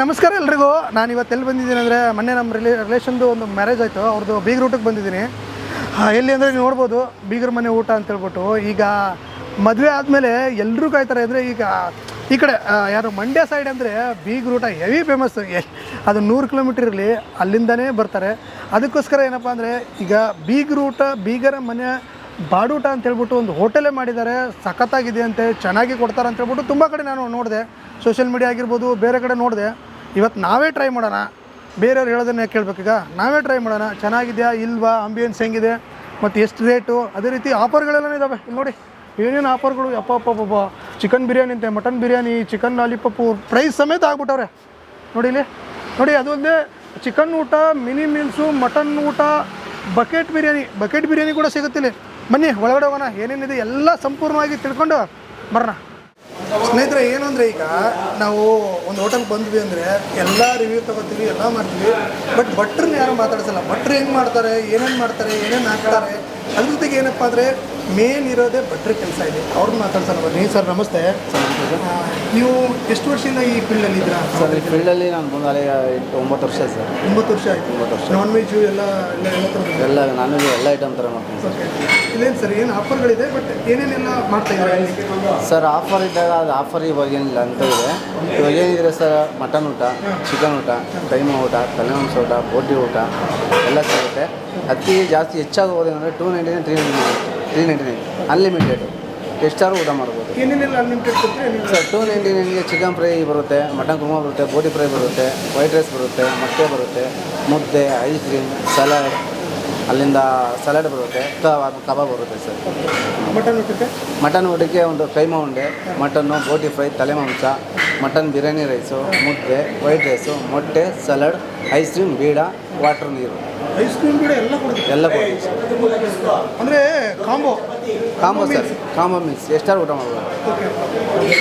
ನಮಸ್ಕಾರ ಎಲ್ರಿಗೂ. ನಾನು ಇವತ್ತು ಎಲ್ಲಿ ಬಂದಿದ್ದೀನಿ ಅಂದರೆ ಮೊನ್ನೆ ನಮ್ಮ ರಿಲೇ ರಿಲೇಷನ್ದು ಒಂದು ಮ್ಯಾರೇಜ್ ಆಯಿತು. ಅವ್ರದ್ದು ಬೀಗ್ ಊಟಕ್ಕೆ ಬಂದಿದ್ದೀನಿ. ಎಲ್ಲಿ ಅಂದರೆ ನೀವು ನೋಡ್ಬೋದು, ಬೀಗರ ಮನೆ ಊಟ ಅಂತ ಹೇಳ್ಬಿಟ್ಟು. ಈಗ ಮದುವೆ ಆದಮೇಲೆ ಎಲ್ಲರೂ ಕಾಯ್ತಾರೆ. ಅಂದರೆ ಈಗ ಈ ಕಡೆ ಯಾರು ಮಂಡ್ಯ ಸೈಡ್ ಅಂದರೆ ಬೀಗರ್ ಊಟ ಹೆವಿ ಫೇಮಸ್ ಅದು ನೂರು ಕಿಲೋಮೀಟ್ರ್ ಇರಲಿ, ಅಲ್ಲಿಂದನೇ ಬರ್ತಾರೆ. ಅದಕ್ಕೋಸ್ಕರ ಏನಪ್ಪ ಅಂದರೆ ಈಗ ಬೀಗರ ಊಟ, ಬೀಗರ ಮನೆ ಬಾಡೂಟ ಅಂತ ಹೇಳ್ಬಿಟ್ಟು ಒಂದು ಹೋಟೆಲೇ ಮಾಡಿದ್ದಾರೆ, ಸಖತ್ತಾಗಿದೆ ಅಂತೆ, ಚೆನ್ನಾಗಿ ಕೊಡ್ತಾರೆ ಅಂತ ಹೇಳ್ಬಿಟ್ಟು ತುಂಬ ಕಡೆ ನಾನು ನೋಡಿದೆ. ಸೋಷಿಯಲ್ ಮೀಡಿಯಾ ಆಗಿರ್ಬೋದು, ಬೇರೆ ಕಡೆ ನೋಡಿದೆ. ಇವತ್ತು ನಾವೇ ಟ್ರೈ ಮಾಡೋಣ. ಬೇರೆಯವ್ರು ಹೇಳೋದನ್ನೇ ಕೇಳಬೇಕೀಗ ನಾವೇ ಟ್ರೈ ಮಾಡೋಣ. ಚೆನ್ನಾಗಿದೆಯಾ, ಇಲ್ವಾ ಅಂಬಿಯನ್ಸ್ ಹೆಂಗಿದೆ, ಮತ್ತು ಎಷ್ಟು ರೇಟು ಅದೇ ರೀತಿ ಆಫರ್ಗಳೆಲ್ಲ ಇದ್ದಾವೆ ನೋಡಿ, ಏನೇನು ಆಫರ್ಗಳು? ಅಪ್ಪ ಅಪ್ಪ ಅಪ್ಪ ಚಿಕನ್ ಬಿರಿಯಾನಿ ಅಂತೆ, mutton biryani, chicken lollipop price ಸಮೇತ ಆಗ್ಬಿಟ್ಟವ್ರೆ. ನೋಡಿ ಇಲ್ಲಿ. ನೋಡಿ, ಅದು ಅಲ್ಲದೆ ಚಿಕನ್ ಊಟ, ಮಿನಿ ಮೀಲ್ಸು, ಮಟನ್ ಊಟ, ಬಕೆಟ್ ಬಿರಿಯಾನಿ. ಬಕೆಟ್ ಬಿರಿಯಾನಿ ಕೂಡ ಸಿಗುತ್ತಿಲ್ಲ. ಬನ್ನಿ, ಒಳಗಡೆ ಹೋಗೋಣ. ಏನೇನಿದೆ ಎಲ್ಲ ಸಂಪೂರ್ಣವಾಗಿ ತಿಳ್ಕೊಂಡು ಬರೋಣ. ಸ್ನೇಹಿತರೆ, ಏನು ಅಂದರೆ ಈಗ ನಾವು ಒಂದು ಹೋಟೆಲ್ಗೆ ಬಂದ್ವಿ ಅಂದರೆ ಎಲ್ಲ ರಿವ್ಯೂ ತಗೋತೀವಿ, ಎಲ್ಲ ಮಾಡ್ತೀವಿ. ಬಟ್ ಭಟ್ರನ್ನ ಯಾರು ಮಾತಾಡ್ಸಲ್ಲ. ಭಟ್ರು ಹೆಂಗೆ ಮಾಡ್ತಾರೆ, ಏನೇನು ಮಾಡ್ತಾರೆ, ಏನೇನು ಹಾಕ್ತಾರೆ, ಅದ್ರ ಜೊತೆಗೆ ಏನಪ್ಪ ಅಂದರೆ ಮೇನ್ ಇರೋದೇ ಭಟ್ರ ಕೆಲಸ ಇದೆ. ಅವ್ರನ್ನ ಮಾತಾಡ್ಸಲ್ಲ ಬನ್ನಿ. ಸರ್ ನಮಸ್ತೆ. ನೀವು ಎಷ್ಟು ವರ್ಷದಿಂದ ಈ ಫೀಲ್ಡಲ್ಲಿ ಇದ್ದೀರಾ? ಸರ್ ಈ ಫೀಲ್ಡಲ್ಲಿ ನಾನು ಬಂದು ಅಲ್ಲಿ ಒಂಬತ್ತು ವರ್ಷ ಸರ್. ಒಂಬತ್ತು ವರ್ಷ ಆಯಿತು. ನಾನ್ ವೆಜ್ ಎಲ್ಲ ಎಲ್ಲ ಎಲ್ಲ ಎಲ್ಲ ನಾನು ಎಲ್ಲ ಐಟಮ್ ಥರ ಮಾಡ್ತೀನಿ ಸರ್. ಇಲ್ಲೇನು ಸರ್ ಏನು ಆಫರ್ಗಳಿದೆ ಬಟ್ ಏನೇನೆಲ್ಲ ಮಾಡ್ತಾ ಇದ್ದಾರೆ? ಸರ್ ಆಫರ್ ಇದ್ದಾಗ ಅದು ಆಫರ್ ಇವಾಗ ಏನಿಲ್ಲ ಅಂತ ಇದೆ. ಇವಾಗ ಏನಿದ್ರೆ ಸರ್ ಮಟನ್ ಊಟ ಚಿಕನ್ ಊಟ ಕೈಮ ಊಟ ತಲೆಮಾಂಸ ಊಟ ಬೋಟಿ ಊಟ ಎಲ್ಲ ಸಿಗುತ್ತೆ. ಅತಿ ಜಾಸ್ತಿ ಹೆಚ್ಚಾಗಿ ಹೋದ್ರೆ two ninety three ninety three ninety nine unlimited ಎಷ್ಟಾದ್ರೂ ಊಟ ಮಾಡ್ಬೋದು. ಏನೇನೆಲ್ಲ ಅನ್ಲಿಮಿಟೆಡ್ ಕೊಟ್ಟರೆ ನೀವು ಸರ್ ಟೂ ನೈಂಟಿ ನೈನ್ಗೆ ಚಿಕನ್ ಫ್ರೈ ಬರುತ್ತೆ ಮಟನ್ ಕುರ್ಮಾ ಬರುತ್ತೆ ಬೋಟಿ ಫ್ರೈ ಬರುತ್ತೆ ವೈಟ್ ರೈಸ್ ಬರುತ್ತೆ ಮೊಟ್ಟೆ ಬರುತ್ತೆ ಮುದ್ದೆ ಐಸ್ ಕ್ರೀಮ್ ಸಲಾಡ್ ಅಲ್ಲಿಂದ ಸಲಾಡ್ ಬರುತ್ತೆ ಕಬಾಬ್ ಕಬಾಬ್ ಬರುತ್ತೆ ಸರ್ ಮಟನ್ ಊಟಕ್ಕೆ ಮಟನ್ ಊಟಕ್ಕೆ ಒಂದು ಕೈಮಾ ಉಂಡೆ ಮಟನ್ನು ಬೋಟಿ ಫ್ರೈ ತಲೆ ಮಾಂಸ ಮಟನ್ ಬಿರಿಯಾನಿ ರೈಸು ಮುದ್ದೆ ವೈಟ್ ರೈಸು ಮೊಟ್ಟೆ ಸಲಾಡ್ ಐಸ್ ಕ್ರೀಮ್ ಬೀಡ ವಾಟರ್ ನೀರು. ಐಸ್ ಕ್ರೀಮ್ ಬೀಡ ಎಲ್ಲ ಕೊಡ್ತೀವಿ. ಎಲ್ಲ ಕೊಡ್ತೀವಿ. ಸರ್ ಅಂದರೆ combo. Combo sir. Combo means ಎಷ್ಟಾರು ಊಟ ಮಾಡ್ಬೋದು. ಓಕೆ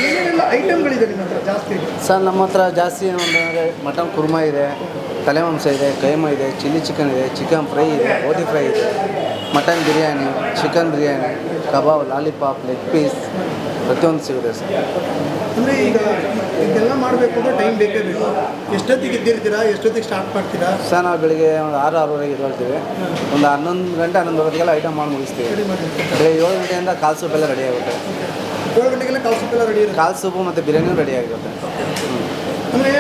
ಏನೇನೆಲ್ಲ ಐಟಮ್ಗಳಿದೆ ನಿಮ್ಮ ಹತ್ರ ಜಾಸ್ತಿ? ಸರ್ ನಮ್ಮ ಹತ್ರ ಜಾಸ್ತಿ ಏನು ಅಂದರೆ ಮಟನ್ ಕುರ್ಮಾ ಇದೆ ತಲೆ ಮಾಂಸ ಇದೆ ಕೈಮ ಇದೆ ಚಿಲ್ಲಿ ಚಿಕನ್ ಇದೆ ಚಿಕನ್ ಫ್ರೈ ಇದೆ ಬೋಟಿ ಫ್ರೈ ಇದೆ. Mutton biryani chicken biryani kebab lollipop leg piece ಪ್ರತಿಯೊಂದು ಸಿಗುತ್ತೆ ಸರ್. ಅಂದರೆ ಈಗ ಇದೆಲ್ಲ ಮಾಡಬೇಕು ಅಂದರೆ ಟೈಮ್ ಬೇಕೇ ಬೇಕು. ಎಷ್ಟೊತ್ತಿಗೆ ಇದ್ದಿರ್ತೀರಾ ಎಷ್ಟೊತ್ತಿಗೆ ಸ್ಟಾರ್ಟ್ ಮಾಡ್ತೀರಾ? ಸರ್ ನಾವು ಬೆಳಿಗ್ಗೆ ಒಂದು ಆರು ಆರೂವರೆಗೆ ಇದ್ಕೊಳ್ತೀವಿ ಒಂದು ಹನ್ನೊಂದು ಗಂಟೆ ಹನ್ನೊಂದುವರೆಗೆಲ್ಲ ಐಟಮ್ ಮಾಡಿ ಮುಗಿಸ್ತೀವಿ. ಬೆಳಿಗ್ಗೆ ಏಳು ಗಂಟೆಯಿಂದ ಕಾಲು ಸೂಪ್ ಎಲ್ಲ ರೆಡಿ ಆಗುತ್ತೆ. ಏಳು ಗಂಟೆಗೆಲ್ಲ ಕಾಲು ಸೂಪ್ ಎಲ್ಲ ರೆಡಿ ಇರುತ್ತೆ? ಕಾಲು ಸೂಪು ಮತ್ತು ಬಿರಿಯಾನಿನೂ ರೆಡಿ ಆಗುತ್ತೆ. ಅಂದರೆ ಈಗ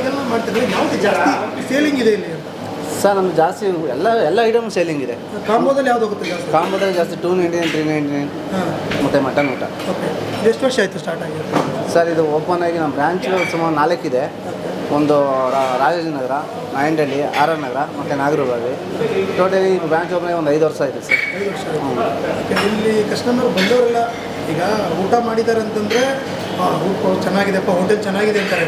ಇದೆಲ್ಲ ಮಾಡ್ತಿದ್ರೆ ಯಾವುದು ಜಾಸ್ತಿ ಸೇಲಿಂಗ್ ಇದೆ ಇಲ್ಲಿ? ಸರ್ ನಮ್ಗೆ ಜಾಸ್ತಿ ಎಲ್ಲ ಎಲ್ಲ ಐಟಮ್ ಸೇಲಿಂಗ್ ಇದೆ. ಕಾಂಬೋದಲ್ಲಿ ಯಾವ್ದು ಹೋಗುತ್ತೆ ಜಾಸ್ತಿ ಕಾಂಬೋದಲ್ಲಿ ಜಾಸ್ತಿ two ninety nine three ninety nine ಹಾಂ. ಮತ್ತು ಮಟನ್ ಊಟ. ಓಕೆ. ಎಷ್ಟು ವರ್ಷ ಆಯಿತು ಸ್ಟಾರ್ಟ್ ಆಗಿದೆ ಸರ್ ಇದು ಓಪನ್ ಆಗಿ ನಮ್ಮ ಬ್ರಾಂಚ್ ಸುಮಾರು ನಾಲ್ಕಿದೆ ಒಂದು ರಾ- ರಾಜಾಜಿನಗರ ನಾಯಂಡಹಳ್ಳಿ ಆರ್ ಆರ್ ನಗರ ಮತ್ತು ನಾಗರಬಾವಿ ಟೋಟಲಿ ಬ್ರಾಂಚ್ ಓಪನ್ ಆಗಿ ಒಂದು ಐದು ವರ್ಷ ಆಯಿತು ಸರ್. ಐದು ವರ್ಷ ಆಯ್ತು. ಓಕೆ, ಇಲ್ಲಿ ಕಸ್ಟಮರ್ ಬಂದವರೆಲ್ಲ ಈಗ ಊಟ ಮಾಡಿದ್ದಾರೆ ಅಂತಂದರೆ ಊಟ ಚೆನ್ನಾಗಿದೆಪ್ಪ ಹೋಟೆಲ್ ಚೆನ್ನಾಗಿದೆ ಅಂತಾರೆ.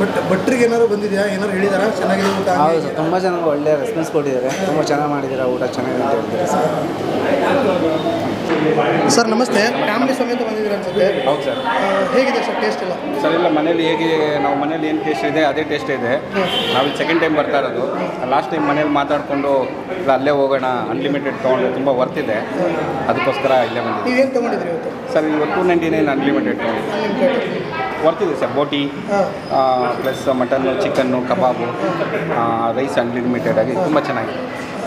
ಬಟ್ ಭಟ್ರಿಗೆ ಏನಾದ್ರು ಬಂದಿದೆಯಾ? ಏನಾದ್ರು ಹೇಳಿದಾರ? ಚೆನ್ನಾಗಿದೆ ಊಟ? ಹೌದು ಸರ್ ತುಂಬ ಜನ ಒಳ್ಳೆ ರೆಸ್ಪಾನ್ಸ್ ಕೊಟ್ಟಿದ್ದಾರೆ. ತುಂಬ ಚೆನ್ನಾಗಿ ಮಾಡಿದ್ದೀರಾ ಊಟ? ಚೆನ್ನಾಗಿದೆ ಅಂತ ಹೇಳ್ತಾರೆ ಸರ್. ಸರ್ ನಮಸ್ತೆ. ಫ್ಯಾಮಿಲಿ ಸಮೇತ ಬಂದಿದ್ದೀರಾ ಅನ್ಸುತ್ತೆ? ಹೌದು ಸರ್. ಹೇಗಿದೆ ಸರ್ ಟೇಸ್ಟ್ ಎಲ್ಲ? ಸರ್ ಇಲ್ಲ ಮನೇಲಿ ಹೇಗೆ ನಾವು ಮನೇಲಿ ಏನು ಟೇಸ್ಟ್ ಇದೆ ಅದೇ ಟೇಸ್ಟ್ ಇದೆ. ನಾವು ಸೆಕೆಂಡ್ ಟೈಮ್ ಬರ್ತಾ ಇರೋದು. ಲಾಸ್ಟ್ ಟೈಮ್ ಮನೇಲಿ ಮಾತಾಡಿಕೊಂಡು ಇಲ್ಲ ಅಲ್ಲೇ ಹೋಗೋಣ ಅನ್ಲಿಮಿಟೆಡ್ ತೊಗೊಂಡು ತುಂಬ ವರ್ತಿದೆ ಅದಕ್ಕೋಸ್ಕರ ಇಲ್ಲೇ ಬಂದಿದ್ದೀವಿ ನೀವೇನು ತೊಗೊಂಡಿದ್ರಿ ಇವತ್ತು? ಸರ್ ಇವತ್ತು ಟೂ ನೈಂಟಿ ನೈನ್ ಅನ್ಲಿಮಿಟೆಡ್ ತೊಗೊಂಡು ವರ್ತಿದೆ ಸರ್ ಬೋಟಿ plus mutton chicken kebab rice unlimited ಆಗಿ ತುಂಬ ಚೆನ್ನಾಗಿದೆ.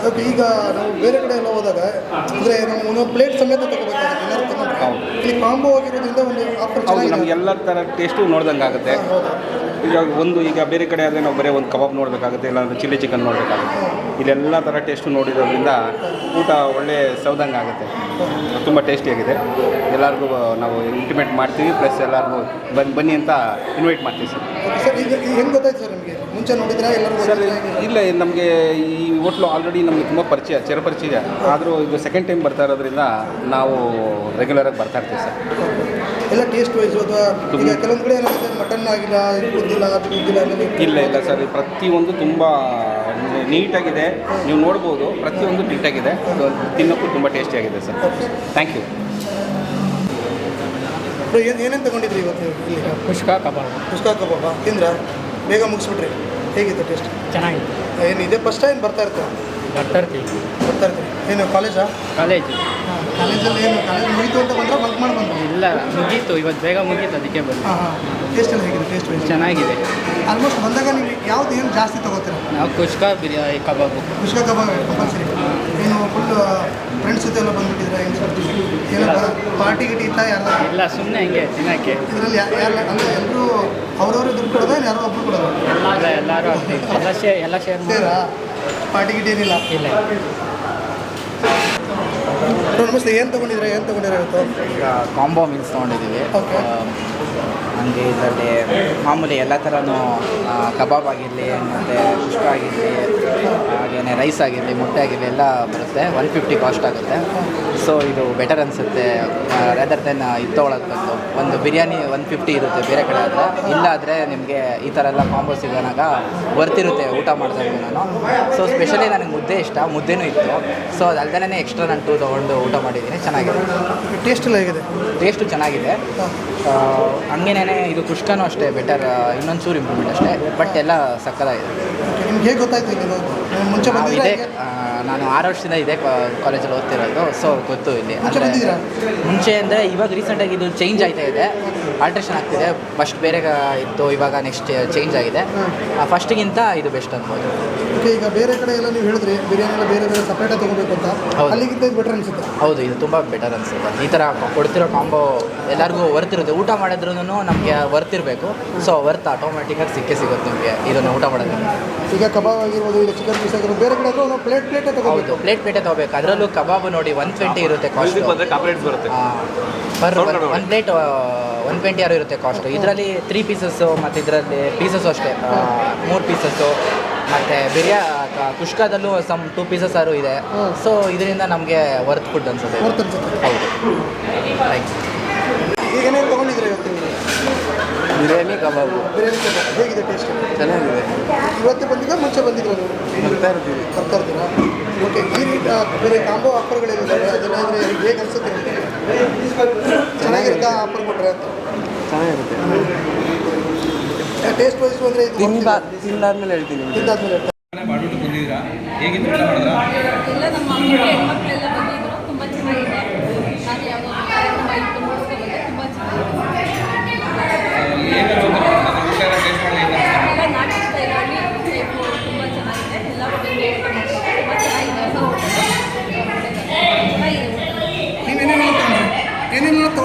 ಓಕೆ ಈಗ ನಾವು ಬೇರೆ ಕಡೆ ಎಲ್ಲ ಹೋದಾಗ ಅಂದರೆ ನಾವು ಒಂದೊಂದು ಪ್ಲೇಟ್ ಸಮೇತ ತಗೋಬೇಕಾಗುತ್ತೆ ಏನಾದ್ರು ತಗೊಂಡ್ರೆ. ಹೌದು. ಇಲ್ಲಿ ಕಾಂಬೋ ಆಗಿರೋದ್ರಿಂದ ಒಂದು ಆಫರ್ ನಮ್ಗೆ ಎಲ್ಲ ಥರ ಟೇಸ್ಟು ನೋಡ್ದಂಗೆ ಆಗುತ್ತೆ ಈಗ ಒಂದು ಈಗ ಬೇರೆ ಕಡೆ ಆದರೆ ನಾವು ಬರೀ ಒಂದು ಕಬಾಬ್ ನೋಡಬೇಕಾಗುತ್ತೆ ಇಲ್ಲಾಂದ್ರೆ ಚಿಲ್ಲಿ ಚಿಕನ್ ನೋಡಬೇಕಾಗುತ್ತೆ. ಇಲ್ಲೆಲ್ಲ ಥರ ಟೇಸ್ಟು ನೋಡಿರೋದ್ರಿಂದ ಊಟ ಒಳ್ಳೆ ಸೌದಂಗೆ ಆಗುತ್ತೆ. ತುಂಬ ಟೇಸ್ಟಿಯಾಗಿದೆ ಎಲ್ಲರಿಗೂ ನಾವು ಇಂಟಿಮೇಟ್ ಮಾಡ್ತೀವಿ ಪ್ಲಸ್ ಎಲ್ಲರಿಗೂ ಬನ್ನಿ ಬನ್ನಿ ಅಂತ ಇನ್ವೈಟ್ ಮಾಡ್ತೀವಿ ಸರ್. ಸರ್ ಈಗ ಈಗ ಹೆಂಗೆ ಗೊತ್ತಾಯ್ತು ಸರ್ ನಿಮಗೆ? ಮುಂಚೆ ನೋಡಿದ್ರಾ ಎಲ್ಲರೂ ಸರ್ ಇಲ್ಲ ನಮಗೆ ಈ ಹೋಟ್ಲು ಆಲ್ರೆಡಿ ನಮಗೆ ತುಂಬ ಪರಿಚಯ ಚಿರಪರಿಚಯ ಆದರೂ ಇದು ಸೆಕೆಂಡ್ ಟೈಮ್ ಬರ್ತಾ ಇರೋದ್ರಿಂದ ನಾವು ರೆಗ್ಯುಲರಾಗಿ ಬರ್ತಾ ಇರ್ತೀವಿ ಸರ್. ಎಲ್ಲ ಟೇಸ್ಟ್ ವೈಸ್ ಅಥವಾ ಈಗ ಕೆಲವೊಂದು ಕಡೆ ಏನಾಗುತ್ತೆ ಮಟನ್ ಆಗಿಲ್ಲ ಇದು ಗೊತ್ತಿಲ್ಲ ಅದು ಗೊತ್ತಿಲ್ಲ ಅನ್ನೋದು ಇಲ್ಲ ಇಲ್ಲ ಸರ್ ಪ್ರತಿಯೊಂದು ತುಂಬ ನೀಟಾಗಿದೆ. ನೀವು ನೋಡ್ಬೋದು ಪ್ರತಿಯೊಂದು ನೀಟಾಗಿದೆ. ಅದು ತಿನ್ನೋಕ್ಕೂ ತುಂಬ ಟೇಸ್ಟಿಯಾಗಿದೆ ಸರ್. ಥ್ಯಾಂಕ್ ಯು ಏನು ಏನ್ ಏನೇನು ತಗೊಂಡಿದ್ರಿ ಇವತ್ತು ಇಲ್ಲಿ? ಕಬಾ ಕಬಾಬ್. ಪುಷ್ಕ ಕಬಾಬ? ತಿಂದ್ರ? ಬೇಗ ಮುಗಿಸ್ಬಿಟ್ರಿ. ಹೇಗಿತ್ತು ಟೇಸ್ಟ್ ಚೆನ್ನಾಗಿತ್ತು. ಏನು ಇದೇ ಫಸ್ಟ್ ಟೈಮ್ ಬರ್ತಾ ಇರ್ತೀವಿ ಬರ್ತಾ ಇರ್ತೀವಿ. ಬರ್ತಾ ಇರ್ತೀವಿ ಏನು ಕಾಲೇಜಾ ಕಾಲೇಜ್ ಕಾಲೇಜಲ್ಲಿ ಏನು ಕಾಲೇಜ್ ಮುಗೀತು ಅಂತ ಬಂದ್ರೆ ಬಂಕ್ ಮಾಡಿ ಬಂದ್ರು ಇಲ್ಲ ಮುಗೀತು. ಇವತ್ತು ಬೇಗ ಮುಗೀತು ಅದಕ್ಕೆ ಬಂದು. ಹಾಂ ಹಾಂ. ಟೇಸ್ಟ್ ಎಲ್ಲ ಹೇಗಿದೆ ಟೇಸ್ಟ್ ವೈಸ್ ಚೆನ್ನಾಗಿದೆ. ಆಲ್ಮೋಸ್ಟ್ ಬಂದಾಗ ನೀವು ಯಾವ್ದು ಏನು ಜಾಸ್ತಿ ತಗೋತೀರಾ? ನಾವು ಕುಷ್ಕ ಬಿರಿಯಾನಿ ಕಬಾಬು. ಕುಷ್ಕ ಕಬಾಬ್ ಕಂಪಲ್ಸರಿ ಏನು ಫುಲ್ ಫ್ರೆಂಡ್ಸ್ ಜೊತೆ ಎಲ್ಲ ಬಂದ್ಬಿಟ್ಟಿದ್ರೆ ಏನು ಪಾರ್ಟಿ ಗಿಟಿ ಇತ್ತ ಎಲ್ಲ ಇಲ್ಲ ಸುಮ್ಮನೆ ಹಿಂಗೆ ತಿನ್ನೋಕ್ಕೆ ಇದರಲ್ಲಿ ಯಾರು ಅಂದ್ರೆ ಎಲ್ಲರೂ ಅವ್ರವ್ರು ದುಡ್ಡು ಕೊಡೋದ ಯಾರೋ ಒಬ್ರು ಕೊಡೋದು? ಎಲ್ಲ ಎಲ್ಲರೂ ಎಲ್ಲ ಶೇರ್ ಎಲ್ಲ ಶೇರ್ ಮಾಡಿ. ಸೇರಾ? ಪಾರ್ಟಿ ಗಿಟಿ ಏನಿಲ್ಲ? ಇಲ್ಲ ನಮಸ್ತೆ ಏನು ತೊಗೊಂಡಿದ್ರೆ ಏನು ತೊಗೊಂಡಿರೋ ಇವತ್ತು? ಈಗ ಕಾಂಬೋ ಮೀಲ್ಸ್ ತೊಗೊಂಡಿದ್ದೀವಿ. Okay. ನನಗೆ ಇದರಲ್ಲಿ ಮಾಮೂಲಿ ಎಲ್ಲ ಥರನೂ ಕಬಾಬ್ ಆಗಿರಲಿ ಮತ್ತು ಕುಷ್ಕ ಆಗಿರಲಿ ಹಾಗೆಯೇ ರೈಸ್ ಆಗಿರಲಿ ಮೊಟ್ಟೆ ಆಗಿರಲಿ ಎಲ್ಲ ಬರುತ್ತೆ. ಒನ್ ಫಿಫ್ಟಿ ಕಾಸ್ಟ್ ಆಗುತ್ತೆ. ಸೊ ಇದು ಬೆಟರ್ ಅನಿಸುತ್ತೆ. ರೆದರ್ ದೆನ್ ಇದು ತೊಗೊಳಕ್ಕೆ ಬಂದು ಒಂದು ಬಿರಿಯಾನಿ ಒನ್ ಫಿಫ್ಟಿ ಇರುತ್ತೆ ಬೇರೆ ಕಡೆ ಆದರೆ. ಇಲ್ಲಾದರೆ ನಿಮಗೆ ಈ ಥರ ಎಲ್ಲ ಕಾಂಬೋ ಸಿಗೋನಾಗ ಬರ್ತಿರುತ್ತೆ ಊಟ ಮಾಡಿದಾಗ ನಾನು ಸೊ ಸ್ಪೆಷಲಿ ನನಗೆ ಮುದ್ದೆ ಇಷ್ಟ. ಮುದ್ದೆನೂ ಇತ್ತು. ಸೊ ಅದಲ್ದೇ ಎಕ್ಸ್ಟ್ರಾ ನಾನು ಟೂ ತೊಗೊಂಡು ಊಟ ಮಾಡಿದ್ದೀನಿ. ಚೆನ್ನಾಗಿದೆ. ಟೇಸ್ಟ್ ಹೇಗಿದೆ? ಟೇಸ್ಟು ಚೆನ್ನಾಗಿದೆ. ಹಂಗೇನೇ ಇದು ಕುಷ್ಕನೂ ಅಷ್ಟೇ ಬೆಟರ್ ಇನ್ನೊಂದು ಚೂರು ಇಂಪ್ರೂವ್ಮೆಂಟ್ ಅಷ್ಟೇ ಬಟ್ ಎಲ್ಲ ಸಕ್ಕದಾಗಿದೆ ನಿಮ್ಗೆ ಹೇಗೆ ಗೊತ್ತಾಯ್ತು ಇದು? ಮುಂಚೆ ನಾವು ಇದೇ. ಆ, ನಾನು ಆರು ವರ್ಷದಿಂದ ಇದೆ ಕಾಲೇಜಲ್ಲಿ ಓದ್ತಿರೋದು ಸೊ ಗೊತ್ತು ಇಲ್ಲಿ. ಅಂದರೆ? ಮುಂಚೆ ಅಂದರೆ ಇವಾಗ ರೀಸೆಂಟಾಗಿ ಇದು ಚೇಂಜ್ ಆಯ್ತಾ ಇದೆ. ಆಲ್ಟ್ರೇಷನ್ ಆಗ್ತಿದೆ. ಫಸ್ಟ್ ಬೇರೆ ಇತ್ತು ಇವಾಗ ನೆಕ್ಸ್ಟ್ ಚೇಂಜ್ ಆಗಿದೆ. ಫಸ್ಟಿಗಿಂತ ಇದು ಬೆಸ್ಟ್ ಅನ್ಬೋದು. ಓಕೆ ಈಗ ಬೇರೆ ಕಡೆ ಎಲ್ಲ ನೀವು ಹೇಳಿದ್ರೆ ಬಿರಿಯಾನಿ ಎಲ್ಲ ಬೇರೆ ಬೇರೆ ಸಪ್ರೇಟಾಗಿ ತೊಗೋಬೇಕು ಅಂತ. ಹೌದು. ಅಲ್ಲಿಗಿಂತ ಇದು ಬೆಟರ್ ಅನಿಸುತ್ತೆ. ಹೌದು ಇದು ತುಂಬ ಬೆಟರ್ ಅನಿಸುತ್ತೆ. ಈ ಥರ ಕೊಡ್ತಿರೋ ಕಾಂಬೋ ಎಲ್ಲರಿಗೂ ವರ್ತ್ ಇರುತ್ತೆ ಊಟ ಮಾಡಿದ್ರೂ ನಮಗೆ ವರ್ತ್ ಇರಬೇಕು ಸೊ ವರ್ತ್ ಆಟೋಮೆಟಿಕಾಗಿ ಸಿಕ್ಕೇ ಸಿಗುತ್ತೆ ನಿಮಗೆ ಇದನ್ನು ಊಟ ಮಾಡೋದ್ರಿಂದ ಈಗ ಕಬಾಬ್ ಆಗಿರ್ಬೋದು ಈಗ ಚಿಕನ್ ಪೀಸ್ ಆಗಿರ್ಬೋದು ಬೇರೆ ಕಡೆ ಒಂದು ಪ್ಲೇಟ್ ಪ್ಲೇಟೇ ಹೌದು ತಗೋಬೇಕು ಪ್ಲೇಟ್ ಪ್ಲೇಟೇ ತಗೋಬೇಕು. ಅದರಲ್ಲೂ ಕಬಾಬ್ ನೋಡಿ ಒನ್ ಟ್ವೆಂಟಿ ಇರುತ್ತೆ ಕಾಸ್ಟ್ ಬಂದರೆ ಬರುತ್ತೆ. Per one plate one twenty ಆರು ಇರುತ್ತೆ ಕಾಸ್ಟ್ ಇದರಲ್ಲಿ ತ್ರೀ ಪೀಸಸ್ಸು ಮತ್ತು ಇದರಲ್ಲಿ ಪೀಸಸ್ಸು ಅಷ್ಟೇ. ಮೂರು ಪೀಸಸ್ಸು ಮತ್ತು ಬಿರಿಯಾ ಕುಷ್ಕಾದಲ್ಲೂ ಸಮ್ ಟೂ ಪೀಸಸ್ ಆರು ಇದೆ. ಸೊ ಇದರಿಂದ ನಮಗೆ ವರ್ತ್ ಫುಡ್ ಅನ್ಸುತ್ತೆ. ವರ್ತ್ ಅನ್ಸುತ್ತೆ. ಹೌದು. ಥ್ಯಾಂಕ್ಸ್ ಈಗ ಏನೇನು ತೊಗೊಂಡಿದ್ರೆ ಇವತ್ತು? ಬಿರಿಯಾನಿ ಕಬಾಬು. ಬಿರಿಯಾನಿ ಕಬಾಬ್. ಹೇಗಿದೆ ಟೇಸ್ಟ್ ಚೆನ್ನಾಗಿದೆ. ಇವತ್ತು ಬಂದಿದ್ದ ಮುಂಚೆ ಬಂದಿದ್ರು ನೀವು? ಬರ್ತಾ ಇರ್ತೀವಿ. ಬರ್ತಾ ಇರ್ತೀರಾ? ಓಕೆ ಈ ರೀತಿ ಆ, ಬೇರೆ ಕಾಂಬೋ ಆಫರ್ಗಳಿದ್ದಾವೆ ಅದೆಲ್ಲ ಅಂದರೆ ಹೇಗೆ ಅನಿಸುತ್ತೆ? ಚೆನ್ನಾಗಿರುತ್ತಾ ಆಫರ್ ಕೊಟ್ಟರೆ ಅಂತ ಚೆನ್ನಾಗಿರುತ್ತೆ ಟೇಸ್ಟ್ ವೈಸ್ ಅಂದರೆ ಇದು ತಿಂದ ತಿಂದಾದ್ಮೇಲೆ ಹೇಳ್ತೀನಿ ತಿಂದಾದ್ಮೇಲೆ ಎಲ್ಲ ನಮ್ಮ ಮಕ್ಕಳು ಹೆಣ್ಮಕ್ಳೆಲ್ಲ ಬಂದಿದ್ರು ತುಂಬ ಚೆನ್ನಾಗಿದೆ.